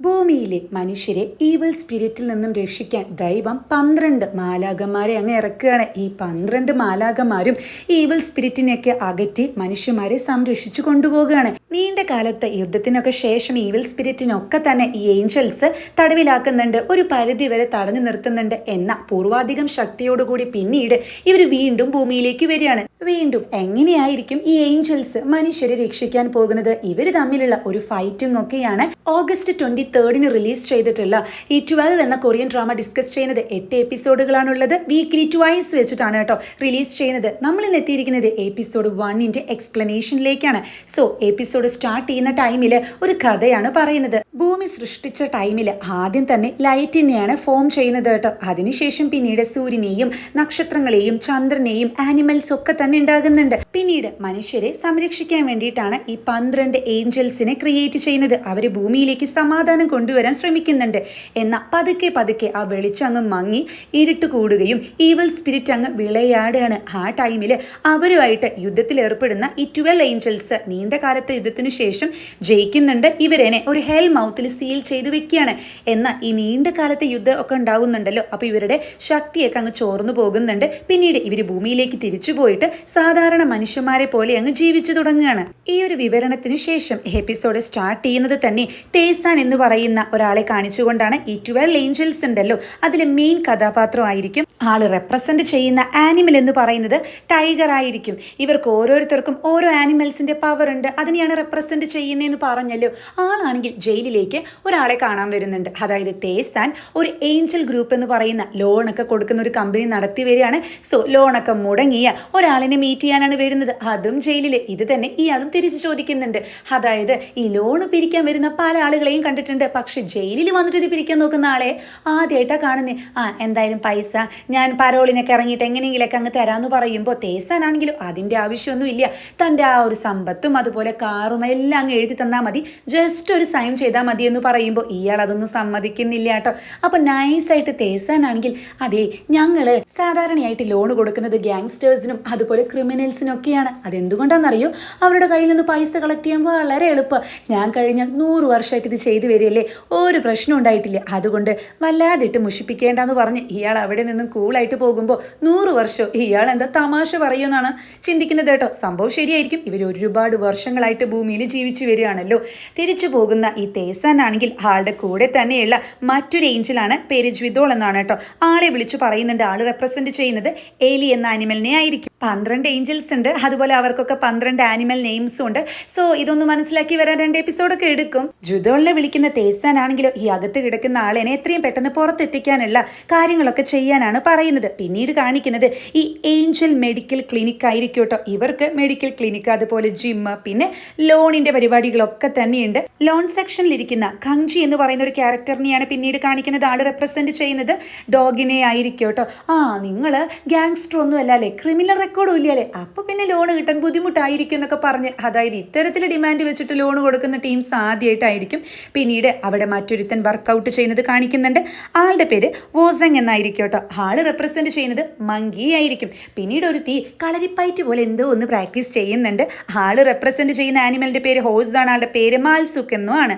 ഭൂമിയിലെ മനുഷ്യരെ ഈവൽ സ്പിരിറ്റിൽ നിന്നും രക്ഷിക്കാൻ ദൈവം പന്ത്രണ്ട് മാലാകന്മാരെ അങ്ങ് ഇറക്കുകയാണ്. ഈ പന്ത്രണ്ട് മാലാകന്മാരും ഈവൽ സ്പിരിറ്റിനെയൊക്കെ അകറ്റി മനുഷ്യന്മാരെ സംരക്ഷിച്ചു കൊണ്ടുപോകുകയാണ് നീണ്ട കാലത്തെ യുദ്ധത്തിനൊക്കെ ശേഷം ഈവൽ സ്പിരിറ്റിനൊക്കെ തന്നെ ഈ ഏഞ്ചൽസ് തടവിലാക്കുന്നുണ്ട്. ഒരു പരിധി വരെ തടഞ്ഞു നിർത്തുന്നുണ്ട് എന്ന പൂർവാധികം ശക്തിയോടുകൂടി പിന്നീട് ഇവർ വീണ്ടും ഭൂമിയിലേക്ക് വരികയാണ്. വീണ്ടും എങ്ങനെയായിരിക്കും ഈ ഏഞ്ചൽസ് മനുഷ്യരെ രക്ഷിക്കാൻ പോകുന്നത്? ഇവർ തമ്മിലുള്ള ഒരു ഫൈറ്റിംഗ് ഒക്കെയാണ്. ഓഗസ്റ്റ് ട്വന്റി തേർഡിന് റിലീസ് ചെയ്തിട്ടുള്ള ഈ ട്വൽവ് എന്ന കൊറിയൻ ഡ്രാമ ഡിസ്കസ് ചെയ്യുന്നത് എട്ട് എപ്പിസോഡുകളാണുള്ളത് വീക്കിലി ട്വൈസ് വെച്ചിട്ടാണ് കേട്ടോ റിലീസ് ചെയ്യുന്നത്. നമ്മൾ ഇന്ന് എത്തിയിരിക്കുന്നത് എപ്പിസോഡ് വണ്ണിന്റെ എക്സ്പ്ലനേഷനിലേക്കാണ് സോ എപ്പിസോഡ് സ്റ്റാർട്ട് ചെയ്യുന്ന ടൈമിൽ ഒരു കഥയാണ് പറയുന്നത്. ഭൂമി സൃഷ്ടിച്ച ടൈമിൽ ആദ്യം തന്നെ ലൈറ്റിനെയാണ് ഫോം ചെയ്യുന്നത് കേട്ടോ. അതിനുശേഷം പിന്നീട് സൂര്യനെയും നക്ഷത്രങ്ങളെയും ചന്ദ്രനെയും ആനിമൽസ് ഒക്കെ തന്നെ ഉണ്ടാകുന്നുണ്ട്. പിന്നീട് മനുഷ്യരെ സംരക്ഷിക്കാൻ വേണ്ടിയിട്ടാണ് ഈ പന്ത്രണ്ട് ഏഞ്ചൽസിനെ ക്രിയേറ്റ് ചെയ്യുന്നത്. അവർ ഭൂമിയിലേക്ക് സമാധാനം കൊണ്ടുവരാൻ ശ്രമിക്കുന്നുണ്ട്. എന്നാൽ പതുക്കെ പതുക്കെ ആ വെളിച്ചം അങ്ങ് മങ്ങി ഇരുട്ട് കൂടുകയും ഈവൽ സ്പിരിറ്റ് അങ്ങ് വിളയാടുകയാണ്. ആ ടൈമിൽ അവരുമായിട്ട് യുദ്ധത്തിൽ ഏർപ്പെടുന്ന ഈ ട്വൽവ് ഏഞ്ചൽസ് നീണ്ട കാലത്തെ യുദ്ധത്തിന് ശേഷം ജയിക്കുന്നുണ്ട്. ഇവരെന്നെ ഒരു ഹെൽ മൗത്തിൽ സീൽ ചെയ്തു വെക്കുകയാണ്. എന്നാൽ ഈ നീണ്ട കാലത്തെ യുദ്ധം ഒക്കെ ഉണ്ടാവുന്നുണ്ടല്ലോ. അപ്പോൾ ഇവരുടെ ശക്തിയൊക്കെ അങ്ങ് ചോർന്നു പോകുന്നുണ്ട്. പിന്നീട് ഇവർ ഭൂമിയിലേക്ക് തിരിച്ചു പോയിട്ട് സാധാരണ മനുഷ്യന്മാരെ പോലെ അങ്ങ് ജീവിച്ചു തുടങ്ങുകയാണ്. ഈ ഒരു വിവരണത്തിന് ശേഷം എപ്പിസോഡ് സ്റ്റാർട്ട് ചെയ്യുന്നത് തന്നെ തേസാൻ എന്ന് പറയുന്ന ഒരാളെ കാണിച്ചുകൊണ്ടാണ് ഈ ട്വൽവ് ഏഞ്ചൽസ് ഉണ്ടല്ലോ. അതിൽ മെയിൻ കഥാപാത്രമായിരിക്കും. ആൾ റെപ്രസെന്റ് ചെയ്യുന്ന ആനിമൽ എന്ന് പറയുന്നത് ടൈഗർ ആയിരിക്കും. ഇവർക്ക് ഓരോരുത്തർക്കും ഓരോ ആനിമൽസിന്റെ പവർ ഉണ്ട്. അതിനെയാണ് റെപ്രസെന്റ് ചെയ്യുന്നതെന്ന് പറഞ്ഞല്ലോ. ആളാണെങ്കിൽ ജയിലിലേക്ക് ഒരാളെ കാണാൻ വരുന്നുണ്ട്. അതായത് തേസാൻ ഒരു ഏഞ്ചൽ ഗ്രൂപ്പ് എന്ന് പറയുന്ന ലോണൊക്കെ കൊടുക്കുന്ന ഒരു കമ്പനി നടത്തി വരികയാണ്. സോ ലോണൊക്കെ മുടങ്ങിയ ഒരാളിനെ മീറ്റ് ചെയ്യാനാണ് വരുന്നത്. അതും ജയിലിൽ ഇത് തന്നെ ഇയാളും തിരിച്ചു ചോദിക്കുന്നുണ്ട്. അതായത് ഈ ലോൺ പിരിക്കാൻ വരുന്ന പല ആളുകളെയും കണ്ടിട്ടുണ്ട്. പക്ഷെ ജയിലിൽ വന്നിട്ട് ഇത് പിരിക്കാൻ നോക്കുന്ന ആളെ ആദ്യമായിട്ടാണ് കാണുന്നത് ആ എന്തായാലും പൈസ ഞാൻ പരോളിനൊക്കെ ഇറങ്ങിയിട്ട് എങ്ങനെയെങ്കിലൊക്കെ അങ്ങ് തരാമെന്ന് പറയുമ്പോൾ തേസാനാണെങ്കിലും അതിന്റെ ആവശ്യമൊന്നുമില്ല. തന്റെ ആ ഒരു സമ്പത്തും അതുപോലെ കാറും എല്ലാം അങ്ങ് എഴുതി തന്നാൽ മതി. ജസ്റ്റ് ഒരു സൈൻ ചെയ്താൽ മതി എന്ന് പറയുമ്പോൾ ഇയാൾ അതൊന്നും സമ്മതിക്കുന്നില്ല കേട്ടോ. അപ്പം നൈസായിട്ട് തേസാനാണെങ്കിൽ അതെ ഞങ്ങൾ സാധാരണയായിട്ട് ലോൺ കൊടുക്കുന്നത് ഗ്യാങ്സ്റ്റേഴ്സിനും അതുപോലെ ക്രിമിനൽസിനും ഒക്കെയാണ് അതെന്തുകൊണ്ടാണെന്നറിയോ? അവരുടെ കയ്യിൽ നിന്ന് പൈസ കളക്ട് ചെയ്യാൻ വളരെ എളുപ്പം. ഞാൻ കഴിഞ്ഞ നൂറ് വർഷമായിട്ട് ഇത് ചെയ്തു വരികയല്ലേ ഒരു പ്രശ്നം ഉണ്ടായിട്ടില്ല. അതുകൊണ്ട് വല്ലാതിട്ട് മുഷിപ്പിക്കേണ്ടെന്ന് പറഞ്ഞ് ഇയാൾ അവിടെ നിന്നും കൂളായിട്ട് പോകുമ്പോൾ നൂറ് വർഷം ഇയാൾ എന്താ തമാശ പറയുമെന്നാണ് ചിന്തിക്കുന്നത് കേട്ടോ. സംഭവം ശരിയായിരിക്കും. ഇവർ ഒരുപാട് വർഷങ്ങളായിട്ട് ഭൂമിയിൽ ജീവിച്ചു വരികയാണല്ലോ. തിരിച്ചു പോകുന്ന ഈ തേസാനാണെങ്കിൽ ആളുടെ കൂടെ തന്നെയുള്ള മറ്റൊരു ഏഞ്ചലാണ് പേര് ജ്വിതോൾ എന്നാണ് കേട്ടോ. ആളെ വിളിച്ചു പറയുന്നുണ്ട്. ആൾ റെപ്രസെന്റ് ചെയ്യുന്നത് എലി എന്ന ആനിമലിനെ ആയിരിക്കും പന്ത്രണ്ട് ഏഞ്ചൽസ് ഉണ്ട്. അതുപോലെ അവർക്കൊക്കെ പന്ത്രണ്ട് ആനിമൽ നെയിംസും ഉണ്ട്. സോ ഇതൊന്ന് മനസ്സിലാക്കി വരാൻ രണ്ട് എപ്പിസോഡൊക്കെ എടുക്കും. ജുദോളിനെ വിളിക്കുന്ന തേസാനാണെങ്കിലോ ഈ അകത്ത് കിടക്കുന്ന ആളിനെ എത്രയും പെട്ടെന്ന് പുറത്തെത്തിക്കാനുള്ള കാര്യങ്ങളൊക്കെ ചെയ്യാനാണ് പറയുന്നത്. പിന്നീട് കാണിക്കുന്നത് ഈ ഏഞ്ചൽ മെഡിക്കൽ ക്ലിനിക് ആയിരിക്കും കേട്ടോ. ഇവർക്ക് മെഡിക്കൽ ക്ലിനിക് അതുപോലെ ജിമ്മ് പിന്നെ ലോണിന്റെ പരിപാടികളൊക്കെ തന്നെയുണ്ട്. ലോൺ സെക്ഷനിൽ ഇരിക്കുന്ന കഞ്ചി എന്ന് പറയുന്ന ഒരു ക്യാരക്ടറിനെയാണ് പിന്നീട് കാണിക്കുന്നത്. ആൾ റെപ്രസെന്റ് ചെയ്യുന്നത്. ഡോഗിനെ ആയിരിക്കും കേട്ടോ. ആ നിങ്ങൾ ഗാങ്സ്റ്റർ ഒന്നും അല്ല? ക്രിമിനൽ ഇല്ല അല്ലേ അപ്പൊ പിന്നെ ലോൺ കിട്ടാൻ ബുദ്ധിമുട്ടായിരിക്കും എന്നൊക്കെ പറഞ്ഞ്. അതായത് ഇത്തരത്തിൽ ഡിമാൻഡ് വെച്ചിട്ട് ലോൺ കൊടുക്കുന്ന ടീംസ് ആദ്യമായിട്ടായിരിക്കും പിന്നീട് അവിടെ മറ്റൊരുത്തൻ വർക്കൗട്ട് ചെയ്യുന്നത് കാണിക്കുന്നുണ്ട്. ആളുടെ പേര് വോസങ് എന്നായിരിക്കും കേട്ടോ. ആൾ റെപ്രസെന്റ് ചെയ്യുന്നത് മങ്കി ആയിരിക്കും. പിന്നീട് ഒരു തീ കളരിപ്പയറ്റ് പോലെ എന്തോ ഒന്ന് പ്രാക്ടീസ് ചെയ്യുന്നുണ്ട്. ആൾ റെപ്രസെന്റ് ചെയ്യുന്ന ആനിമലിന്റെ പേര് ഹോസ് ആണ്. ആളുടെ പേര് മാൽസുക്ക് എന്നും ആണ്.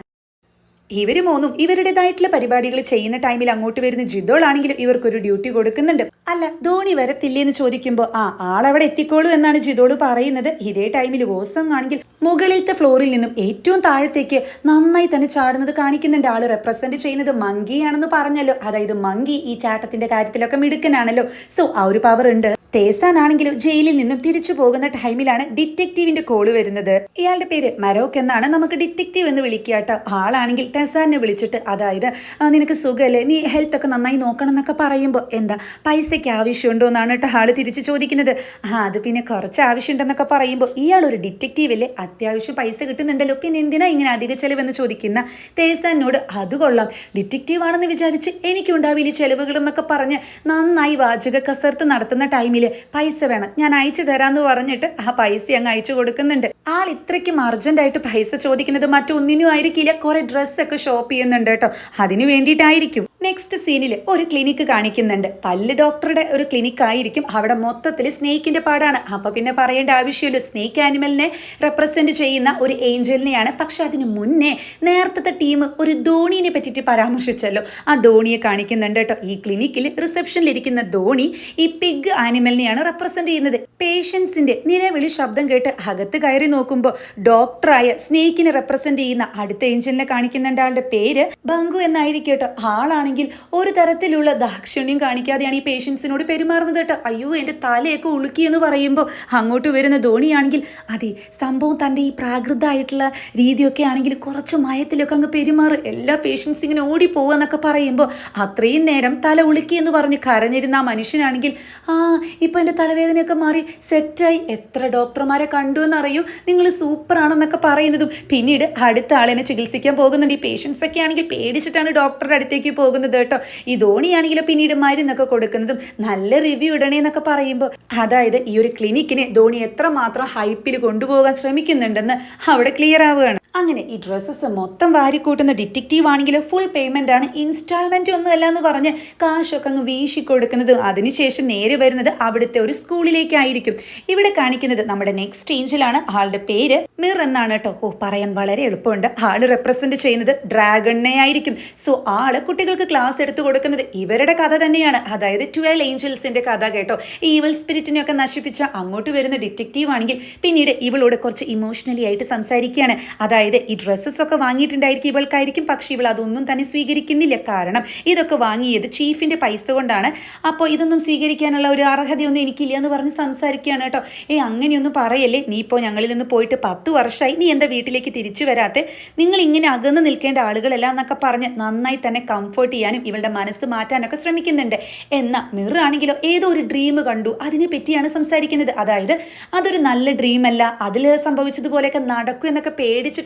ഇവർ മൂന്നും ഇവരുടേതായിട്ടുള്ള പരിപാടികൾ ചെയ്യുന്ന ടൈമിൽ അങ്ങോട്ട് വരുന്ന ജിതോളാണെങ്കിലും ഇവർക്കൊരു ഡ്യൂട്ടി കൊടുക്കുന്നുണ്ട്. അല്ല ധോണി വരത്തില്ലേ എന്ന് ചോദിക്കുമ്പോൾ ആ ആളവിടെ എത്തിക്കോളൂ എന്നാണ് ജിതോൾ പറയുന്നത്. ഇതേ ടൈമിൽ ഓസങ് ആണെങ്കിൽ മുകളിലത്തെ ഫ്ലോറിൽ നിന്നും ഏറ്റവും താഴത്തേക്ക് നന്നായി തന്നെ ചാടുന്നത് കാണിക്കുന്നുണ്ട്. ആൾ റെപ്രസെന്റ് ചെയ്യുന്നത് മങ്കിയാണെന്ന് പറഞ്ഞല്ലോ. അതായത് മങ്കി ഈ ചാട്ടത്തിന്റെ കാര്യത്തിലൊക്കെ മിടുക്കനാണല്ലോ. സോ ആ ഒരു പവർ ഉണ്ട്. തേസാനാണെങ്കിലും ജയിലിൽ നിന്നും തിരിച്ചു പോകുന്ന ടൈമിലാണ് ഡിറ്റക്റ്റീവിന്റെ കോൾ വരുന്നത്. ഇയാളുടെ പേര് മരോക്ക് എന്നാണ് നമുക്ക് ഡിറ്റക്റ്റീവ് എന്ന് വിളിക്കുക കേട്ടോ ആളാണെങ്കിൽ ടെസാനെ വിളിച്ചിട്ട് അതായത് നിനക്ക് സുഖമല്ലേ നീ ഹെൽത്ത് ഒക്കെ നന്നായി നോക്കണം എന്നൊക്കെ പറയുമ്പോൾ എന്താ പൈസയ്ക്ക് ആവശ്യമുണ്ടോ എന്നാണ് കേട്ടോ ആൾ തിരിച്ച് ചോദിക്കുന്നത്. ആ അത് പിന്നെ കുറച്ച് ആവശ്യമുണ്ടെന്നൊക്കെ പറയുമ്പോൾ ഇയാൾ ഒരു ഡിറ്റക്റ്റീവ് അല്ലേ അത്യാവശ്യം പൈസ കിട്ടുന്നുണ്ടല്ലോ. പിന്നെ എന്തിനാ ഇങ്ങനെ അധിക ചെലവെന്ന് ചോദിക്കുന്ന തേസാനോട് അത് കൊള്ളാം. ഡിറ്റക്റ്റീവ് ആണെന്ന് വിചാരിച്ച് എനിക്കുണ്ടാവില്ല ചെലവുകൾ എന്നൊക്കെ പറഞ്ഞ് നന്നായി വാചക കസർത്ത് നടത്തുന്ന ടൈമിൽ പൈസ വേണം. ഞാൻ അയച്ചു തരാന്ന് പറഞ്ഞിട്ട് ആ പൈസ അങ്ങ് അയച്ചു കൊടുക്കുന്നുണ്ട്. ആൾ ഇത്രയ്ക്കും അർജന്റ് ആയിട്ട് പൈസ ചോദിക്കുന്നത് മറ്റൊന്നിനും ആയിരിക്കില്ല. കുറെ ഡ്രസ്സൊക്കെ ഷോപ്പ് ചെയ്യുന്നുണ്ട് കേട്ടോ. അതിന് വേണ്ടിയിട്ടായിരിക്കും. നെക്സ്റ്റ് സീനിൽ ഒരു ക്ലിനിക്ക് കാണിക്കുന്നുണ്ട്. പല്ല് ഡോക്ടറുടെ ഒരു ക്ലിനിക്ക് ആയിരിക്കും. അവിടെ മൊത്തത്തിൽ സ്നേക്കിന്റെ പാടാണ്. അപ്പൊ പിന്നെ പറയേണ്ട ആവശ്യമില്ല. സ്നേക്ക് ആനിമലിനെ റെപ്രസെന്റ് ചെയ്യുന്ന ഒരു ഏഞ്ചലിനെയാണ് പക്ഷെ അതിന് മുന്നേ നേരത്തെ ടീം ഒരു ധോണിനെ പറ്റിയിട്ട് പരാമർശിച്ചല്ലോ. ആ ധോണിയെ കാണിക്കുന്നുണ്ട് കേട്ടോ. ഈ ക്ലിനിക്കിൽ റിസപ്ഷനിലിരിക്കുന്ന ധോണി ഈ പിഗ് ആനിമലിനെയാണ് റെപ്രസെന്റ് ചെയ്യുന്നത്. പേഷ്യൻസിന്റെ നിലവിളി ശബ്ദം കേട്ട് അകത്ത് കയറി നോക്കുമ്പോൾ ഡോക്ടറായ സ്നേക്കിനെ റെപ്രസെന്റ് ചെയ്യുന്ന അടുത്ത ഏഞ്ചലിനെ കാണിക്കുന്നുണ്ട് ആളുടെ പേര് ബങ്കു എന്നായിരിക്കും കേട്ടോ. ആളാണെങ്കിൽ ഒരു തരത്തിലുള്ള ദാക്ഷിണ്യം കാണിക്കാതെയാണ് ഈ പേഷ്യൻസിനോട് പെരുമാറുന്നത് കേട്ടോ. അയ്യോ എന്റെ തലയൊക്കെ ഉളുക്കി എന്ന് പറയുമ്പോൾ അങ്ങോട്ട് വരുന്ന ധോണിയാണെങ്കിൽ അതെ സംഭവം തന്റെ ഈ പ്രാകൃതമായിട്ടുള്ള രീതിയൊക്കെ ആണെങ്കിൽ കുറച്ച് മയത്തിലൊക്കെ അങ്ങ് പെരുമാറും. എല്ലാ പേഷ്യൻസ് ഇങ്ങനെ ഓടിപ്പോവുക എന്നൊക്കെ പറയുമ്പോൾ അത്രയും നേരം തല ഉളുക്കി എന്ന് പറഞ്ഞ് കരഞ്ഞിരുന്ന ആ മനുഷ്യനാണെങ്കിൽ ആ ഇപ്പോൾ എന്റെ തലവേദനയൊക്കെ മാറി സെറ്റായി. എത്ര ഡോക്ടർമാരെ കണ്ടു എന്നറിയൂ. നിങ്ങൾ സൂപ്പറാണെന്നൊക്കെ പറയുന്നതും. പിന്നീട് അടുത്ത ആളിനെ ചികിത്സിക്കാൻ പോകുന്നുണ്ട്. ഈ പേഷ്യൻസ് ഒക്കെ ആണെങ്കിൽ പേടിച്ചിട്ടാണ് ഡോക്ടറുടെ അടുത്തേക്ക് പോകുന്നത്. കേട്ടോ. ഈ ധോണിയാണെങ്കിലും പിന്നീട് മരുന്നൊക്കെ കൊടുക്കുന്നതും നല്ല റിവ്യൂ ഇടണേ എന്നൊക്കെ പറയുമ്പോൾ. അതായത് ഈ ഒരു ക്ലിനിക്കിനെ ധോണി എത്രമാത്രം ഹൈപ്പിൽ കൊണ്ടുപോകാൻ ശ്രമിക്കുന്നുണ്ടെന്ന് അവിടെ ക്ലിയർ ആവുകയാണ്. അങ്ങനെ ഈ ഡ്രസ്സസ് മൊത്തം വാരിക്കൂട്ടുന്ന ഡിറ്റക്റ്റീവ് ആണെങ്കിൽ ഫുൾ പേയ്മെന്റ് ആണ്. ഇൻസ്റ്റാൾമെന്റ് ഒന്നുമല്ല എന്ന് പറഞ്ഞ് കാശൊക്കെ അങ്ങ് വീശി കൊടുക്കുന്നത് അതിനുശേഷം നേരെ വരുന്നത് അവിടുത്തെ ഒരു സ്കൂളിലേക്കായിരിക്കും. ഇവിടെ കാണിക്കുന്നത് നമ്മുടെ നെക്സ്റ്റ് ഏഞ്ചിലാണ് ആളുടെ പേര് മിർ എന്നാണ് കേട്ടോ. ഓ പറയാൻ വളരെ എളുപ്പമുണ്ട്. ആൾ റെപ്രസെന്റ് ചെയ്യുന്നത് ഡ്രാഗണിനെ ആയിരിക്കും. സോ ആൾ കുട്ടികൾക്ക് ക്ലാസ് എടുത്തു കൊടുക്കുന്നത് ഇവരുടെ കഥ തന്നെയാണ്. അതായത് ട്വൽവ് ഏഞ്ചൽസിന്റെ കഥ കേട്ടോ. ഈവൽ സ്പിരിറ്റിനെയൊക്കെ നശിപ്പിച്ച അങ്ങോട്ട് വരുന്ന ഡിറ്റക്റ്റീവ് ആണെങ്കിൽ പിന്നീട് ഇവളോട് കുറച്ച് ഇമോഷണലി ആയിട്ട് സംസാരിക്കുകയാണ്. അതായത് ഈ ഡ്രസ്സസ് ഒക്കെ വാങ്ങിയിട്ടുണ്ടായിരിക്കും ഇവൾക്കായിരിക്കും. പക്ഷേ ഇവൾ അതൊന്നും തന്നെ സ്വീകരിക്കുന്നില്ല. കാരണം ഇതൊക്കെ വാങ്ങിയത് ചീഫിന്റെ പൈസ കൊണ്ടാണ്. അപ്പോൾ ഇതൊന്നും സ്വീകരിക്കാനുള്ള ഒരു അർഹതയൊന്നും എനിക്കില്ല എന്ന് പറഞ്ഞ് സംസാരിക്കുകയാണ് കേട്ടോ. ഏ അങ്ങനെയൊന്നും പറയല്ലേ? നീ ഇപ്പോൾ ഞങ്ങളിൽ നിന്ന് പോയിട്ട് പത്ത് വർഷമായി നീ എന്താ വീട്ടിലേക്ക് തിരിച്ചു വരാത്തെ? നിങ്ങൾ ഇങ്ങനെ അകന്ന് നിൽക്കേണ്ട ആളുകളല്ല എന്നൊക്കെ പറഞ്ഞ് നന്നായി തന്നെ കംഫർട്ട് ചെയ്യാനും ഇവളുടെ മനസ്സ് മാറ്റാനൊക്കെ ശ്രമിക്കുന്നുണ്ട്. എന്നാൽ മിറാണെങ്കിലോ ഏതോ ഒരു ഡ്രീം കണ്ടു. അതിനെ പറ്റിയാണ് സംസാരിക്കുന്നത്. അതായത് അതൊരു നല്ല ഡ്രീം അല്ല. അതിൽ സംഭവിച്ചതുപോലെയൊക്കെ നടക്കും എന്നൊക്കെ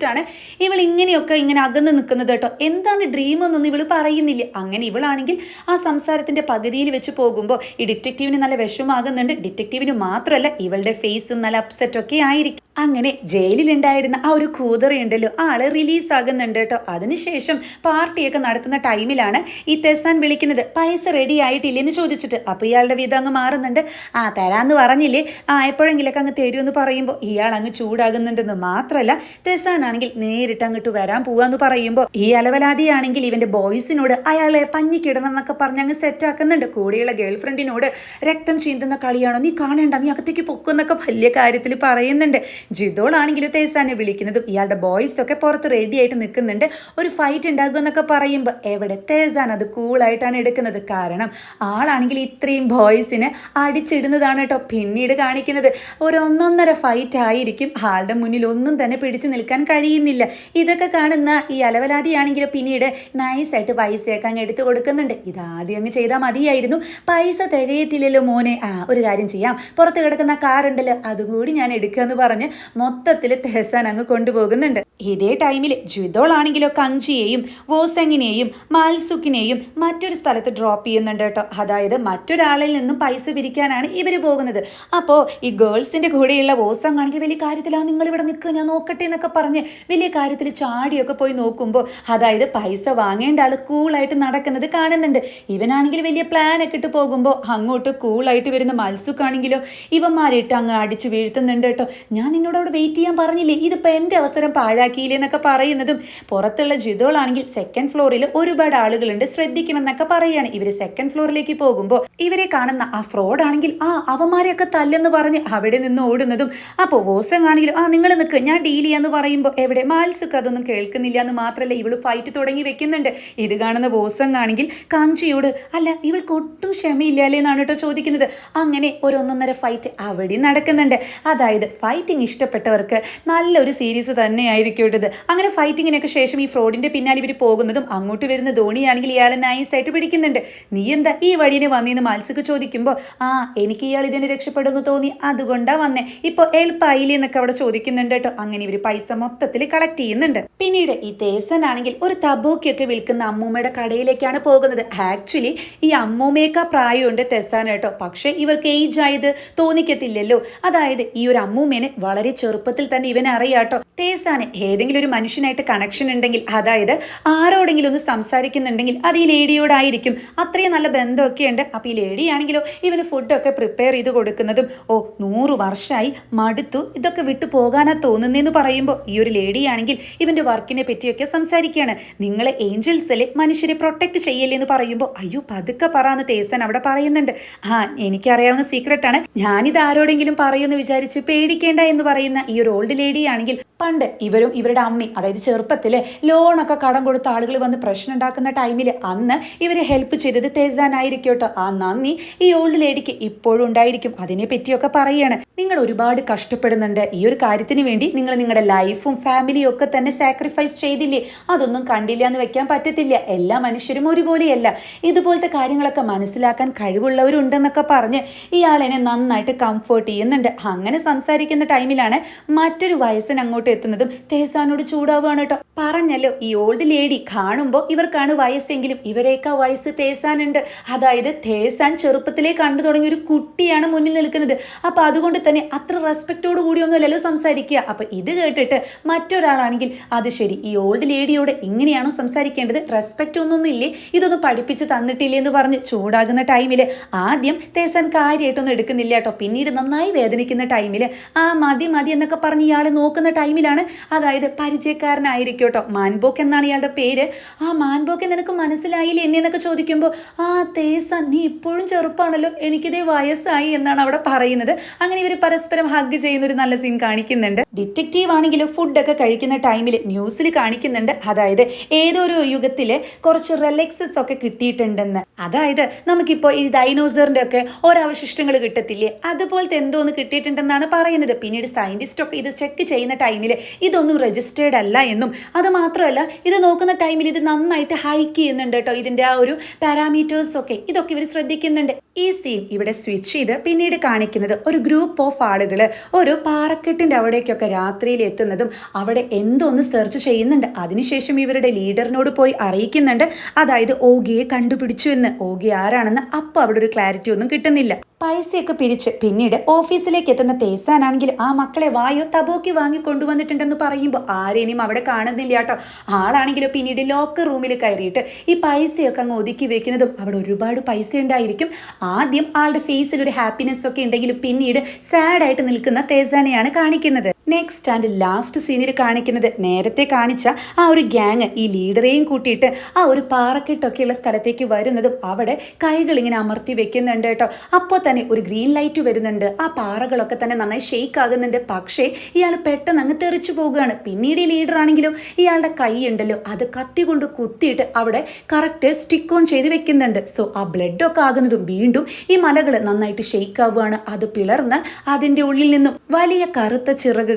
പേടിച്ചിട്ടാണ് ഇവൾ ഇങ്ങനെയൊക്കെ ഇങ്ങനെ അകന്ന് നിൽക്കുന്നത് കേട്ടോ. എന്താണ് ഡ്രീം എന്നൊന്നും ഇവൾ പറയുന്നില്ല. അങ്ങനെ ഇവളാണെങ്കിൽ ആ സംസാരത്തിന്റെ പകുതിയിൽ വെച്ച് പോകുമ്പോൾ ഈ ഡിറ്റക്റ്റീവിന് നല്ല വിഷമാകുന്നുണ്ട് ഡിറ്റക്റ്റീവിന് മാത്രമല്ല ഇവളുടെ ഫേസും നല്ല അപ്സെറ്റ് ഒക്കെ ആയിരിക്കും. അങ്ങനെ ജയിലിലുണ്ടായിരുന്ന ആ ഒരു കൂതറയുണ്ടല്ലോ ആൾ റിലീസ് ആകുന്നുണ്ട് കേട്ടോ. അതിനുശേഷം പാർട്ടിയൊക്കെ നടത്തുന്ന ടൈമിലാണ് ഈ തെസാൻ വിളിക്കുന്നത്. പൈസ റെഡി ആയിട്ടില്ലെന്ന് ചോദിച്ചിട്ട്. അപ്പോൾ ഇയാളുടെ വിധം അങ്ങ് മാറുന്നുണ്ട്. ആ തരാന്ന് പറഞ്ഞില്ലേ? ആ എപ്പോഴെങ്കിലൊക്കെ അങ്ങ് തരുമെന്ന് പറയുമ്പോൾ ഇയാൾ അങ്ങ് ചൂടാകുന്നുണ്ടെന്ന് മാത്രമല്ല തെസാൻ ആണെങ്കിൽ നേരിട്ട് അങ്ങോട്ട് വരാൻ പോവാന്ന് പറയുമ്പോൾ ഈ അലവലാതിയാണെങ്കിൽ ഇവന്റെ ബോയ്സിനോട് അയാളെ പഞ്ഞിക്കിടണം എന്നൊക്കെ പറഞ്ഞ് അങ്ങ് സെറ്റ് ആക്കുന്നുണ്ട്. കൂടെയുള്ള ഗേൾ ഫ്രണ്ടിനോട് രക്തം ചീന്തുന്ന കളിയാണോ? നീ കാണേണ്ട നീ അകത്തേക്ക് പൊക്കുന്നൊക്കെ വലിയ കാര്യത്തിൽ പറയുന്നുണ്ട്. ജിതോളാണെങ്കിലും തേസാനെ വിളിക്കുന്നതും ഇയാളുടെ ബോയ്സ് ഒക്കെ പുറത്ത് റെഡി ആയിട്ട് നിൽക്കുന്നുണ്ട്. ഒരു ഫൈറ്റ് ഉണ്ടാകും എന്നൊക്കെ പറയുമ്പോൾ എവിടെ തേസാൻ അത് കൂളായിട്ടാണ് എടുക്കുന്നത്? കാരണം ആളാണെങ്കിൽ ഇത്രയും ബോയ്സിനെ അടിച്ചിടുന്നതാണ് കേട്ടോ പിന്നീട് കാണിക്കുന്നത്. ഒരു ഒന്നൊന്നര ഫൈറ്റ് ആയിരിക്കും. ആളുടെ മുന്നിൽ ഒന്നും തന്നെ പിടിച്ചു നിൽക്കാൻ കഴിയുന്നില്ല. ഇതൊക്കെ കാണുന്ന ഈ അലവലാതിയാണെങ്കിലും പിന്നീട് നൈസായിട്ട് പൈസയൊക്കെ അങ്ങ് എടുത്തു കൊടുക്കുന്നുണ്ട്. ഇതാദ്യം അങ്ങ് ചെയ്താൽ മതിയായിരുന്നു. പൈസ തികയത്തില്ലല്ലോ മോനെ. ആ ഒരു കാര്യം ചെയ്യാം. പുറത്ത് കിടക്കുന്ന കാറുണ്ടല്ലോ അതുകൂടി ഞാൻ എടുക്കുക എടുക്കാന്ന് പറഞ്ഞ് മൊത്തത്തിൽ തെഹസാൻ അങ്ങ് കൊണ്ടുപോകുന്നുണ്ട്. ഇതേ ടൈമിൽ ജ്വിതോളാണെങ്കിലോ കഞ്ചിയെയും വോസെങ്ങിനെയും മാൽസുക്കിനെയും മറ്റൊരു സ്ഥലത്ത് ഡ്രോപ്പ് ചെയ്യുന്നുണ്ട് കേട്ടോ. അതായത് മറ്റൊരാളിൽ നിന്നും പൈസ പിരിക്കാനാണ് ഇവർ പോകുന്നത്. അപ്പോൾ ഈ ഗേൾസിന്റെ കൂടെയുള്ള വോസങ് ആണെങ്കിൽ വലിയ കാര്യത്തിലാണ് നിങ്ങൾ ഇവിടെ നിൽക്കുക ഞാൻ നോക്കട്ടെ എന്നൊക്കെ പറഞ്ഞ് വലിയ കാര്യത്തിൽ ചാടിയൊക്കെ പോയി നോക്കുമ്പോൾ അതായത് പൈസ വാങ്ങേണ്ട ആൾ കൂളായിട്ട് നടക്കുന്നത് കാണുന്നുണ്ട്. ഇവനാണെങ്കിൽ വലിയ പ്ലാനൊക്കെ ഇട്ട് പോകുമ്പോൾ അങ്ങോട്ട് കൂളായിട്ട് വരുന്ന മത്സുക്കാണെങ്കിലോ ഇവന്മാരിട്ട് അങ്ങ് അടിച്ച് വീഴ്ത്തുന്നുണ്ട് കേട്ടോ. ഞാൻ നിന്നോട് അവിടെ വെയിറ്റ് ചെയ്യാൻ പറഞ്ഞില്ലേ? ഇതിപ്പോൾ എന്റെ അവസരം പാഴാക്കിയില്ലേ എന്നൊക്കെ പറയുന്നതും പുറത്തുള്ള ജിതോളാണെങ്കിൽ സെക്കൻഡ് ഫ്ലോറിൽ ഒരുപാട് ആളുകളുണ്ട് ശ്രദ്ധിക്കണം എന്നൊക്കെ പറയുകയാണ്. ഇവർ സെക്കൻഡ് ഫ്ലോറിലേക്ക് പോകുമ്പോൾ ഇവരെ കാണുന്ന ആ ഫ്രോഡ് ആണെങ്കിൽ ആ അവന്മാരെയൊക്കെ തല്ലെന്ന് പറഞ്ഞ് അവിടെ നിന്ന് ഓടുന്നതും അപ്പോൾ വോസങ് ആണെങ്കിലും ആ നിങ്ങൾ നിൽക്കുക ഞാൻ ഡീൽ ചെയ്യാന്ന് പറയുമ്പോൾ എവിടെ? മാൽസുക്ക് അതൊന്നും കേൾക്കുന്നില്ല എന്ന് മാത്രമല്ല ഇവൾ ഫൈറ്റ് തുടങ്ങി വെക്കുന്നുണ്ട്. ഇത് കാണുന്ന വോസങ് ആണെങ്കിൽ കാഞ്ചിയോട് അല്ല ഇവൾക്ക് ഒട്ടും ക്ഷമയില്ലാലേ എന്നാണ് കേട്ടോ ചോദിക്കുന്നത്. അങ്ങനെ ഒരു ഒന്നൊന്നര ഫൈറ്റ് അവിടെ നടക്കുന്നുണ്ട്. അതായത് ഫൈറ്റിംഗ് ഇഷ്ടപ്പെട്ടവർക്ക് നല്ലൊരു സീരീസ് തന്നെയായിരിക്കും. ഇത് അങ്ങനെ ഫൈറ്റിങ്ങിനൊക്കെ ശേഷം ഈ ഫ്രോഡിന്റെ പിന്നാലെ ഇവർ പോകുന്നതും അങ്ങോട്ട് വരുന്ന ധോണിയാണെങ്കിൽ ഇയാളെ നൈസായിട്ട് പിടിക്കുന്നുണ്ട്. നീ എന്താ ഈ വഴിനെ വന്നിന്ന് മത്സ്യക്ക് ചോദിക്കുമ്പോൾ ആ എനിക്ക് ഇയാൾ ഇതിനെ രക്ഷപ്പെടുന്നു തോന്നി അതുകൊണ്ടാ വന്നേ. ഇപ്പോൾ എൽപ്പായില്ലേ എന്നൊക്കെ അവിടെ ചോദിക്കുന്നുണ്ട് കേട്ടോ. അങ്ങനെ ഇവർ പൈസ മൊത്തത്തിൽ കളക്ട് ചെയ്യുന്നുണ്ട്. പിന്നീട് ഈ തേസൻ ആണെങ്കിൽ ഒരു തബോക്കിയൊക്കെ വിൽക്കുന്ന അമ്മൂമ്മയുടെ കടയിലേക്കാണ് പോകുന്നത്. ആക്ച്വലി ഈ അമ്മൂമ്മയൊക്കെ പ്രായമുണ്ട് തെസാൻ കേട്ടോ. പക്ഷേ ഇവർക്ക് ഏജ് ആയത് തോന്നിക്കത്തില്ലല്ലോ. അതായത് ഈ ഒരു അമ്മൂമ്മേനെ വളരെ വളരെ ചെറുപ്പത്തിൽ തന്നെ ഇവനെ അറിയാട്ടോ തേസാന് ഏതെങ്കിലും ഒരു മനുഷ്യനായിട്ട് കണക്ഷൻ ഉണ്ടെങ്കിൽ അതായത് ആരോടെങ്കിലും ഒന്ന് സംസാരിക്കുന്നുണ്ടെങ്കിൽ അത് ഈ ലേഡിയോടായിരിക്കും. അത്രയും നല്ല ബന്ധമൊക്കെ ഉണ്ട്. അപ്പോൾ ഈ ലേഡി ആണെങ്കിലോ ഇവന് ഫുഡൊക്കെ പ്രിപ്പയർ ചെയ്ത് കൊടുക്കുന്നതും ഓ നൂറ് വർഷമായി മടുത്തു ഇതൊക്കെ വിട്ടു പോകാനാ തോന്നുന്നതെന്ന് പറയുമ്പോൾ ഈ ഒരു ലേഡിയാണെങ്കിൽ ഇവന്റെ വർക്കിനെ പറ്റിയൊക്കെ സംസാരിക്കുകയാണ്. നിങ്ങൾ ഏഞ്ചൽസിലെ മനുഷ്യരെ പ്രൊട്ടക്റ്റ് ചെയ്യല്ലേ എന്ന് പറയുമ്പോൾ അയ്യോ പതുക്കെ പറയാന്ന് തേസൻ അവിടെ പറയുന്നുണ്ട്. ആ എനിക്കറിയാവുന്ന സീക്രട്ടാണ് ഞാനിത് ആരോടെങ്കിലും പറയുമെന്ന് വിചാരിച്ച് പേടിക്കേണ്ട എന്ന് പറയുന്ന ഈ ഒരു ഓൾഡ് ലേഡി ആണെങ്കിൽ പണ്ട് ഇവരും ഇവരുടെ അമ്മി അതായത് ചെറുപ്പത്തിൽ ലോണൊക്കെ കടം കൊടുത്ത ആളുകൾ വന്ന് പ്രശ്നം ഉണ്ടാക്കുന്ന ടൈമിൽ അന്ന് ഇവരെ ഹെൽപ്പ് ചെയ്തത് തേസാനായിരിക്കും കേട്ടോ. ആ നന്ദി ഈ ഓൾഡ് ലേഡിക്ക് ഇപ്പോഴും ഉണ്ടായിരിക്കും. അതിനെ പറ്റിയൊക്കെ പറയുകയാണ് നിങ്ങൾ ഒരുപാട് കഷ്ടപ്പെടുന്നുണ്ട്. ഈ ഒരു കാര്യത്തിന് വേണ്ടി നിങ്ങൾ നിങ്ങളുടെ ലൈഫും ഫാമിലിയും ഒക്കെ തന്നെ സാക്രിഫൈസ് ചെയ്തില്ലേ? അതൊന്നും കണ്ടില്ല എന്ന് വെക്കാൻ പറ്റത്തില്ല. എല്ലാ മനുഷ്യരും ഒരുപോലെയല്ല. ഇതുപോലത്തെ കാര്യങ്ങളൊക്കെ മനസ്സിലാക്കാൻ കഴിവുള്ളവരുണ്ടെന്നൊക്കെ പറഞ്ഞ് ഇയാളെന്നെ നന്നായിട്ട് കംഫേർട്ട് ചെയ്യുന്നുണ്ട്. അങ്ങനെ സംസാരിക്കുന്ന ടൈമിലാണ് മറ്റൊരു വയസ്സിന് അങ്ങോട്ട് എത്തുന്നതും തേസാനോട് ചൂടാവുകയാണ് കേട്ടോ. പറഞ്ഞല്ലോ ഈ ഓൾഡ് ലേഡി കാണുമ്പോൾ ഇവർക്കാണ് വയസ്സെങ്കിലും. ഇവരേക്കാ വയസ്സ് തേസാനുണ്ട്. അതായത് തേസാൻ ചെറുപ്പത്തിലേ കണ്ടു തുടങ്ങിയ ഒരു കുട്ടിയാണ് മുന്നിൽ നിൽക്കുന്നത്. അപ്പോൾ അതുകൊണ്ട് തന്നെ അത്ര റെസ്പെക്റ്റോട് കൂടിയൊന്നുമല്ലല്ലോ സംസാരിക്കുക. അപ്പൊ ഇത് കേട്ടിട്ട് മറ്റൊരാളാണെങ്കിൽ അത് ശരി. ഈ ഓൾഡ് ലേഡിയോട് ഇങ്ങനെയാണോ സംസാരിക്കേണ്ടത്? റെസ്പെക്റ്റ് ഒന്നും ഇല്ലേ ഇതൊന്നും പഠിപ്പിച്ച് തന്നിട്ടില്ലേ എന്ന് പറഞ്ഞ് ചൂടാകുന്ന ടൈമിൽ ആദ്യം തേസൻ കാര്യമായിട്ടൊന്നും എടുക്കുന്നില്ല കേട്ടോ. പിന്നീട് നന്നായി വേദനിക്കുന്ന ടൈമിൽ ആ മതി മതി എന്നൊക്കെ പറഞ്ഞ് ഇയാളെ നോക്കുന്ന ടൈമിലാണ് അതായത് പരിചയക്കാരനായിരിക്കും കേട്ടോ. മാൻബോക്ക് എന്നാണ് ഇയാളുടെ പേര്. ആ മാൻബോക്ക് നിനക്ക് മനസ്സിലായില്ലേ എന്നെ എന്നൊക്കെ ചോദിക്കുമ്പോൾ ആ തേസൻ നീ ഇപ്പോഴും ചെറുപ്പമാണല്ലോ എനിക്കിതേ വയസ്സായി എന്നാണ് അവിടെ പറയുന്നത്. അങ്ങനെ ഇവർ പരസ്പരം ഹഗ് ചെയ്യുന്ന ഒരു നല്ല സീൻ കാണിക്കുന്നുണ്ട്. ഡിറ്റക്റ്റീവ് ആണെങ്കിലും ഫുഡൊക്കെ കഴിക്കുന്ന ടൈമിൽ ന്യൂസിൽ കാണിക്കുന്നുണ്ട്. അതായത് ഏതൊരു യുഗത്തിൽ കുറച്ച് റിലാക്സസ് ഒക്കെ കിട്ടിയിട്ടുണ്ടെന്ന്. അതായത് നമുക്കിപ്പോൾ ഈ ഡൈനോസറിന്റെ ഒക്കെ ഓരോ അവശിഷ്ടങ്ങൾ കിട്ടത്തില്ലേ? അതുപോലത്തെ എന്തോന്ന് കിട്ടിയിട്ടുണ്ടെന്നാണ് പറയുന്നത്. പിന്നീട് സയന്റിസ്റ്റ് ഒക്കെ ഇത് ചെക്ക് ചെയ്യുന്ന ടൈമിൽ ഇതൊന്നും രജിസ്റ്റേർഡ് അല്ല എന്നും. അത് മാത്രമല്ല ഇത് നോക്കുന്ന ടൈമിൽ ഇത് നന്നായിട്ട് ഹൈക്ക് ചെയ്യുന്നുണ്ട് കേട്ടോ. ഇതിന്റെ ആ ഒരു പാരാമീറ്റേഴ്സ് ഒക്കെ ഇതൊക്കെ ഇവർ ശ്രദ്ധിക്കുന്നുണ്ട്. ഈ സീൻ ഇവിടെ സ്വിച്ച് ചെയ്ത് പിന്നീട് കാണിക്കുന്നത് ഒരു ഗ്രൂപ്പ് ഓഫ് ആളുകൾ ഒരു പാറക്കെട്ടിന്റെ അവിടേക്കൊക്കെ രാത്രിയിൽ എത്തുന്നതും അവിടെ എന്തോന്ന് സെർച്ച് ചെയ്യുന്നുണ്ട്. അതിനുശേഷം ഇവരുടെ ലീഡറിനോട് പോയി അറിയിക്കുന്നുണ്ട്. അതായത് ഓഗിയെ കണ്ടുപിടിച്ചു എന്ന്. ഓഗി ആരാണെന്ന് അപ്പോൾ അവിടെ ഒരു ക്ലാരിറ്റി ഒന്നും കിട്ടുന്നില്ല. പൈസയൊക്കെ പിരിച്ച് പിന്നീട് ഓഫീസിലേക്ക് എത്തുന്ന തേസാനാണെങ്കിൽ ആ മക്കളെ വായോ തബോക്കി വാങ്ങി കൊണ്ടുവന്നിട്ടുണ്ടെന്ന് പറയുമ്പോൾ ആരേനും അവിടെ കാണുന്നില്ല കേട്ടോ. ആളാണെങ്കിലോ പിന്നീട് ലോക്കർ റൂമിൽ കയറിയിട്ട് ഈ പൈസയൊക്കെ അങ്ങ് ഒതുക്കി വെക്കുന്നതും അവിടെ ഒരുപാട് പൈസ ഉണ്ടായിരിക്കും. ആദ്യം ആളുടെ ഫേസിൽ ഒരു ഹാപ്പിനെസ് ഒക്കെ ഉണ്ടെങ്കിലും പിന്നീട് സാഡായിട്ട് നിൽക്കുന്ന തേസാനെയാണ് കാണിക്കുന്നത്. നെക്സ്റ്റ് ആൻഡ് ലാസ്റ്റ് സീനിൽ കാണിക്കുന്നത് നേരത്തെ കാണിച്ച ആ ഒരു ഗ്യാങ് ഈ ലീഡറെയും കൂട്ടിയിട്ട് ആ ഒരു പാറക്കെട്ടൊക്കെയുള്ള സ്ഥലത്തേക്ക് വരുന്നതും അവിടെ കൈകൾ ഇങ്ങനെ അമർത്തി വെക്കുന്നുണ്ട് കേട്ടോ. അപ്പോൾ തന്നെ ഒരു ഗ്രീൻ ലൈറ്റ് വരുന്നുണ്ട്. ആ പാറകളൊക്കെ തന്നെ നന്നായി ഷെയ്ക്ക് ആകുന്നുണ്ട്. പക്ഷേ ഇയാൾ പെട്ടെന്ന് അങ്ങ് തെറിച്ചു പോവുകയാണ്. പിന്നീട് ഈ ലീഡർ ആണെങ്കിലും ഇയാളുടെ കൈ ഉണ്ടല്ലോ അത് കത്തി കൊണ്ട് കുത്തിയിട്ട് അവിടെ കറക്റ്റ് സ്റ്റിക്ക് ഓൺ ചെയ്ത് വെക്കുന്നുണ്ട്. സോ ആ ബ്ലഡൊക്കെ ആകുന്നതും വീണ്ടും ഈ മലകൾ നന്നായിട്ട് ഷെയ്ക്ക് ആവുകയാണ്. അത് പിളർന്ന് അതിന്റെ ഉള്ളിൽ നിന്നും വലിയ കറുത്ത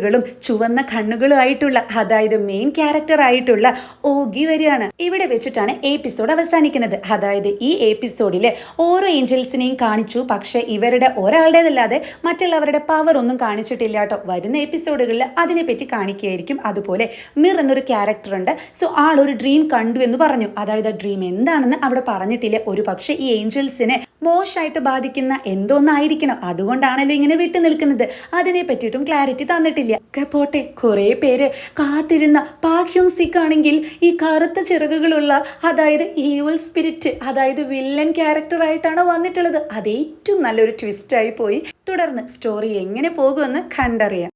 ചിറകുകളും ചുവന്ന കണ്ണുകളും ആയിട്ടുള്ള അതായത് മെയിൻ ക്യാരക്ടർ ആയിട്ടുള്ള ഓഗി വരികയാണ്. ഇവിടെ വെച്ചിട്ടാണ് എപ്പിസോഡ് അവസാനിക്കുന്നത്. അതായത് ഈ എപ്പിസോഡിൽ ഓരോ ഏഞ്ചൽസിനെയും കാണിച്ചു. പക്ഷേ ഇവരുടെ ഒരാളുടേതല്ലാതെ മറ്റുള്ളവരുടെ പവർ ഒന്നും കാണിച്ചിട്ടില്ല കേട്ടോ. വരുന്ന എപ്പിസോഡുകളിൽ അതിനെപ്പറ്റി കാണിക്കുകയായിരിക്കും. അതുപോലെ മിർ എന്നൊരു ക്യാരക്ടർ ഉണ്ട്. സോ ആൾ ഒരു ഡ്രീം കണ്ടു എന്ന് പറഞ്ഞു. അതായത് ഡ്രീം എന്താണെന്ന് അവിടെ പറഞ്ഞിട്ടില്ല. ഒരു പക്ഷേ ഈ ഏഞ്ചൽസിനെ മോശമായിട്ട് ബാധിക്കുന്ന എന്തോന്നായിരിക്കണം? അതുകൊണ്ടാണല്ലോ ഇങ്ങനെ വിട്ടു നിൽക്കുന്നത്. അതിനെ പറ്റിയിട്ടും ക്ലാരിറ്റി തന്നിട്ടില്ല. പോട്ടെ കുറേ പേര് കാത്തിരുന്ന പാക്യോങ് സിക്ക് ആണെങ്കിൽ ഈ കറുത്ത ചിറകുകളുള്ള അതായത് ഈവൽ സ്പിരിറ്റ് അതായത് വില്ലൻ ക്യാരക്ടറായിട്ടാണ് വന്നിട്ടുള്ളത്. അത് ഏറ്റവും നല്ലൊരു ട്വിസ്റ്റായി പോയി. തുടർന്ന് സ്റ്റോറി എങ്ങനെ പോകുമെന്ന് കണ്ടറിയാം.